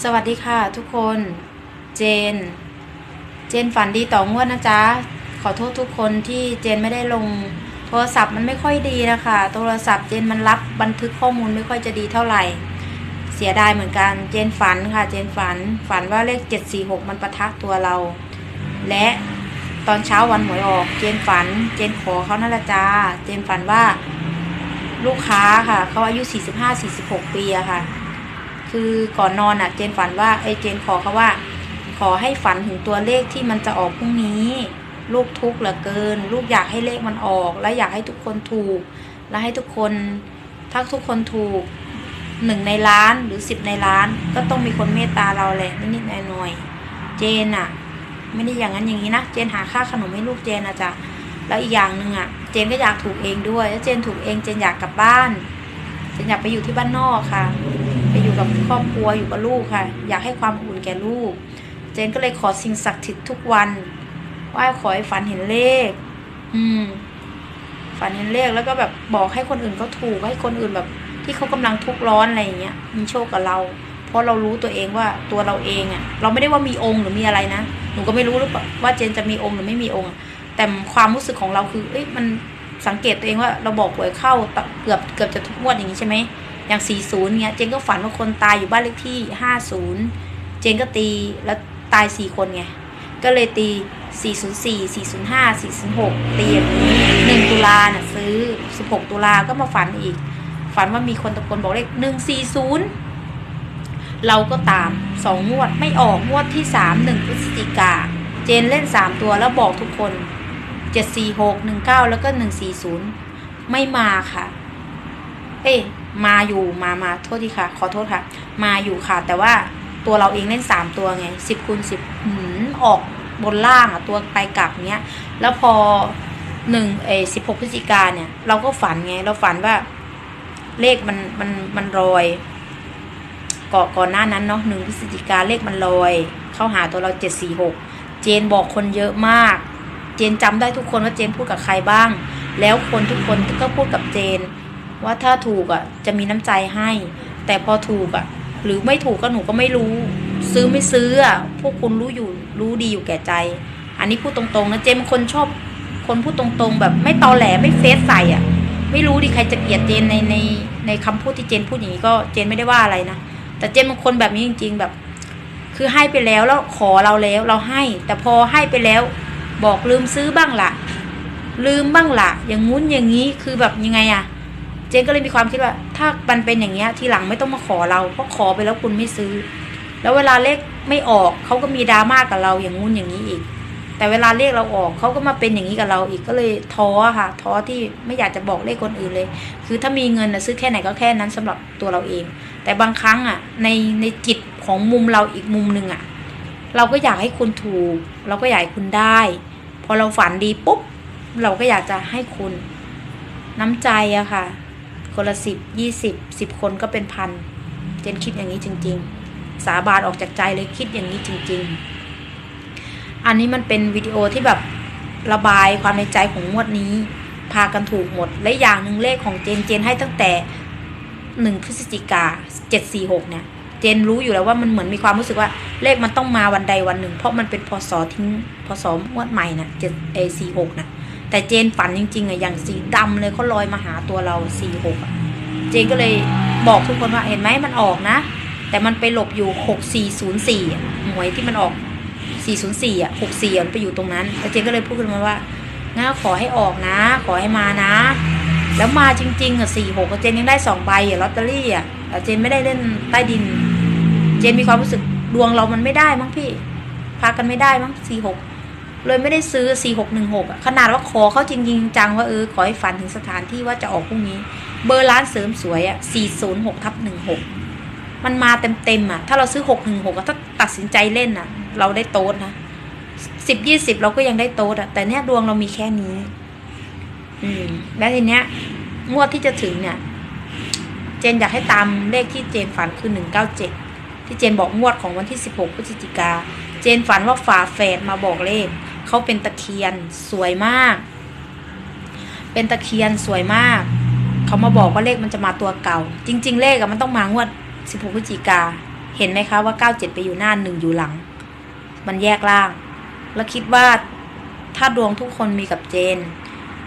สวัสดีค่ะทุกคน เจน เจนฝันดีต่องวดนะจ๊ะ ขอโทษทุกคนที่เจนไม่ได้ลง โทรศัพท์มันไม่ค่อยดีนะคะ โทรศัพท์เจนมันรับบันทึกข้อมูลไม่ค่อยจะดีเท่าไหร่ เสียดายเหมือนกัน เจนฝันค่ะ เจนฝัน ฝันว่าเลข 746 มันประทักตัวเรา และตอนเช้าวันหวยออก เจนฝัน เจนขอเขานั่นละจ้า เจนฝันว่า ลูกค้าค่ะ เขาอายุ 45-46 ปีอะค่ะ คือก่อนนอนอะ เจนฝันว่าไอ้เจนขอเขาว่า ขอให้ฝันถึงตัวเลขที่มันจะออกพรุ่งนี้ ลูกทุกข์เหลือเกิน ลูกอยากให้เลขมันออก และอยากให้ทุกคนถูก และให้ทุกคนถ้าทุกคนถูกหนึ่งในล้านหรือสิบในล้าน ก็ต้องมีคนเมตตาเราแหละนิดๆหน่อยๆเจนอะ ไม่ได้อย่างนั้นอย่างนี้นะเจนหาค่าขนมให้ลูกเจนนะจ๊ะแล้วอีกอย่างหนึ่งอะ เจนก็อยากถูกเองด้วยแล้วเจนถูกเองเจนอยากกลับบ้านเจนอยากไปอยู่ที่บ้านนอกค่ะ ไปอยู่กับครอบครัวอยู่กับลูกค่ะ อยากให้ความอุ่นแก่ลูก เจนก็เลยขอสิ่งศักดิ์สิทธิ์ทุกวันว่าขอให้ฝันเห็นเลข อืม ฝันเห็นเลขแล้วก็แบบบอกให้คนอื่นเขาถูกให้คนอื่นแบบ ที่เขากำลังทุกข์ร้อนอะไรอย่างเงี้ยมีโชคกับเรา เพราะเรารู้ตัวเองว่าตัวเราเองอะ่ะ เราไม่ได้ว่ามีองค์หรือมีอะไรนะหนูก็ไม่รู้หรือเปล่าว่าเจนจะมีองค์หรือไม่มีองค์ แต่ความรู้สึกของเราคือ เอ้ยมันสังเกตตัวเองว่าเราบอกหวยเข้าเกือบเกือบจะทุกงวดอย่างนี้ใช่ไหม อย่าง 40เงี้ย เจนก็ฝันว่าคนตายอยู่บ้านเลขที่ 50 เจนก็ตีแล้วตาย 4 คนไง ก็เลยตี 404 405 406 ตีอย่างนี้1ตุลาน่ะซื้อ 16 ตุลาก็มาฝันอีก ฝันว่ามีคนตะโกนบอกเลข 140 เราก็ตาม 2 งวดไม่ออกงวดที่ 3 1พฤศจิกา เจนเล่น 3 ตัวแล้วบอกทุกคน 746 19 แล้วก็ 140 ไม่มาค่ะ เอ้ย มาอยู่มามาโทษทีค่ะ ขอโทษค่ะ มาอยู่ค่ะ แต่ว่าตัวเราเองเล่นสามตัวไงสิบคูณสิบหืมออกบนล่างอะตัวไปกลับเนี้ย แล้วพอหนึ่งเอสิบหกพฤศจิกาเนี่ย เราก็ฝันไง เราฝันว่า เลขมันมันมันลอยก่อนก่อนหน้านั้นเนาะหนึ่งพฤศจิกาเลขมันลอย เข้าหาตัวเราเจ็ดสี่หกเจนบอกคนเยอะมาก เจนจำได้ทุกคนว่าเจนพูดกับใครบ้าง แล้วคนทุกคนก็พูดกับเจน ว่าถ้าถูกอะจะมีน้ำใจให้ แต่พอถูกอะ หรือไม่ถูกก็หนูก็ไม่รู้ ซื้อไม่ซื้ออะพวกคุณรู้อยู่รู้ดีอยู่แก่ใจ อันนี้พูดตรงๆนะเจมคนชอบคนพูดตรงๆ แบบไม่ตอแหลไม่เฟซใส่อะ ไม่รู้ดิใครจะเกลียดเจนในในในคำพูดที่เจนพูดอย่างนี้ก็เจนไม่ได้ว่าอะไรนะแต่เจนเป็นคนแบบนี้จริง ๆ แบบ คือให้ไปแล้วแล้วขอเราแล้วเราให้ แต่พอให้ไปแล้วบอกลืมซื้อบ้างละลืมบ้างละอย่างงู้นอย่างนี้คือแบบยังไงอะ เจนก็เลยมีความคิดว่า ถ้ามันเป็นอย่างเงี้ยทีหลังไม่ต้องมาขอเรา เพราะขอไปแล้วคุณไม่ซื้อ แล้วเวลาเลขไม่ออกเขาก็มีดราม่ากับเราอย่างงู้นอย่างนี้อีก แต่เวลาเลขเราออกเขาก็มาเป็นอย่างนี้กับเราอีกก็เลยท้อค่ะ ท้อที่ไม่อยากจะบอกเลขคนอื่นเลย คือถ้ามีเงินนะซื้อแค่ไหนก็แค่นั้นสำหรับตัวเราเอง แต่บางครั้งอะในในจิตของมุมเราอีกมุมหนึ่งอะเราก็อยากให้คุณถูก เราก็อยากให้คุณได้ พอเราฝันดีปุ๊บ เราก็อยากจะให้คุณ น้ำใจอะค่ะ คนละสิบยี่สิบสิบคนก็เป็นพัน เจนคิดอย่างนี้จริง ๆ สาบานออกจากใจเลยคิดอย่างนี้จริง ๆ อันนี้มันเป็นวิดีโอที่แบบระบายความในใจของงวดนี้ พากันถูกหมด และอย่างหนึ่งเลขของเจนเจนให้ตั้งแต่หนึ่งพฤศจิกาเจ็ดสี่หกเนี่ยเจนรู้อยู่แล้วว่ามันเหมือนมีความรู้สึกว่าเลขมันต้องมาวันใดวันหนึ่ง เพราะมันเป็นพศทิ้งพศงวดใหม่นะเจ็ดเอสี่หกน่ะ แต่เจนฝันจริงๆอะอย่างสีดำเลยเขาลอยมาหาตัวเราสี่หกอะเจนก็เลยบอกทุกคนว่าเห็นไหมมันออกนะ แต่มันไปหลบอยู่หกสี่ศูนย์สี่หวยที่มันออกสี่ศูนย์สี่อะหกสี่มันไปอยู่ตรงนั้นแล้วเจนก็เลยพูดขึ้นมาว่างั้นขอให้ออกนะ ขอให้มานะ แล้วมาจริงๆอะสี่หกเจนยังได้สองใบอะลอตเตอรี่อะแต่เจนไม่ได้เล่นใต้ดิน เจนมีความรู้สึกดวงเรามันไม่ได้มั้งพี่พากันไม่ได้มั้งสี่หก เลยไม่ได้ซื้อ 4616อะขนาดว่าขอเขาจริงๆจังว่าเออขอให้ฝันถึงสถานที่ว่าจะออกพรุ่งนี้ เบอร์ร้านเสริมสวยอะ406ทับ16 มันมาเต็มๆอะ ถ้าเราซื้อ 616ถ้าตัดสินใจเล่นอะ เราได้โต๊ดนะ10 20เราก็ยังได้โต๊ดอะ แต่เนี้ยดวงเรามีแค่นี้ อืม แล้วทีเนี้ย งวดที่จะถึงเนี่ย เจนอยากให้ตามเลขที่เจนฝันคือ197ที่เจนบอกงวดของวันที่16พฤศจิกา เจนฝันว่าฝาแฝดมาบอกเลข เขาเป็นตะเคียนสวยมาก เป็นตะเคียนสวยมาก เขามาบอกว่าเลขมันจะมาตัวเก่า จริง ๆ เลขอะมันต้องมางวด 16พฤศจิกา เห็นไหมคะว่าเก้าเจ็ดไปอยู่หน้าหนึ่งอยู่หลัง มันแยกล่าง แล้วคิดว่าถ้าดวงทุกคนมีกับเจน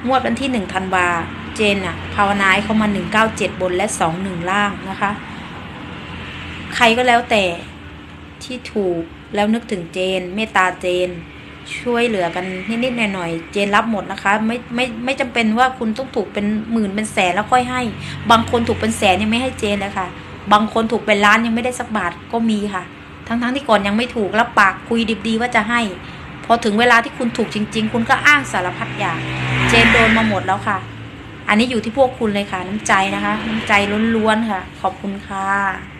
งวดวันที่หนึ่งธันวาเจนอะภาวนาให้เขามาหนึ่งเก้าเจ็ดบนและสองหนึ่งล่างนะคะ ใครก็แล้วแต่ที่ถูกแล้วนึกถึงเจน เมตตาเจน ช่วยเหลือกันนิดๆหน่อยๆเจนรับหมดนะคะ ไม่ไม่ไม่จำเป็นว่าคุณต้องถูกเป็นหมื่นเป็นแสนแล้วค่อยให้ บางคนถูกเป็นแสนยังไม่ให้เจนเลยค่ะ บางคนถูกเป็นล้านยังไม่ได้สักบาทก็มีค่ะ ทั้งๆที่ก่อนยังไม่ถูกแล้วปากคุยดิบดีว่าจะให้ พอถึงเวลาที่คุณถูกจริง ๆ คุณก็อ้างสารพัดอย่างเจนโดนมาหมดแล้วค่ะ อันนี้อยู่ที่พวกคุณเลยค่ะ น้ำใจนะคะ น้ำใจล้วนๆค่ะ ขอบคุณค่ะ